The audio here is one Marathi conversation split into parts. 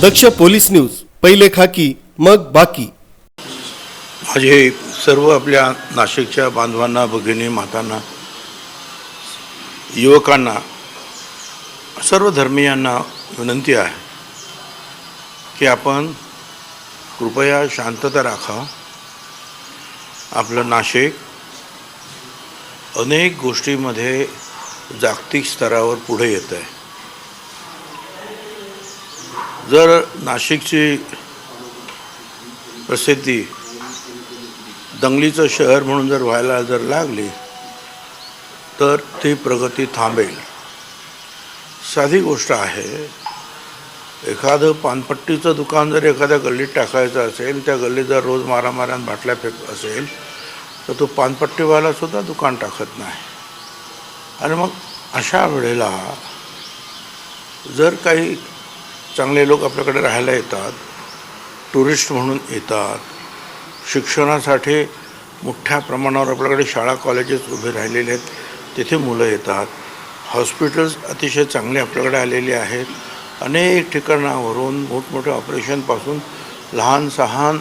दक्ष पोलीस न्यूज पहिले खाकी मग बाकी. माझे सर्व आपल्या नाशिकच्या बांधवांना भगिनी मातांना युवकांना सर्व धर्मीयांना विनंती आहे की आपण कृपया शांतता राखा. आपलं नाशिक अनेक गोष्टीमध्ये जागतिक स्तरावर पुढे येत आहे जर नाशिकची प्रसिद्धी दंगलीचं शहर म्हणून जर व्हायला जर लागली तर ती प्रगती थांबेल. साधी गोष्ट आहे एखादं पानपट्टीचं दुकान जर एखाद्या गल्लीत टाकायचं असेल त्या गल्लीत जर रोज मारामाऱ्यान बाटल्या फेक असेल तर तो पानपट्टीवालासुद्धा दुकान टाकत नाही. आणि मग अशा वेळेला जर काही चांगले लोक आपल्याकडे राहायला येतात टुरिस्ट म्हणून येतात शिक्षणासाठी मोठ्या प्रमाणावर आपल्याकडे शाळा कॉलेजेस उभे राहिलेले आहेत तिथे मुलं येतात. हॉस्पिटल्स अतिशय चांगले आपल्याकडे आलेले आहेत. अनेक ठिकाणावरून मोठमोठ्या ऑपरेशनपासून लहान सहान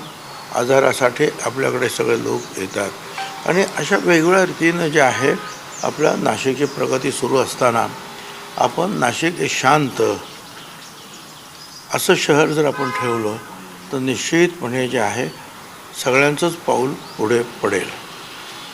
आजारासाठी आपल्याकडे सगळे लोक येतात. आणि अशा वेगवेगळ्या रीतीनं जे आहे आपल्या नाशिकची प्रगती सुरू असताना आपण नाशिक हे शांत असं शहर जर आपण ठेवलं तर निश्चितपणे जे आहे सगळ्यांचंच पाऊल पुढे पडेल.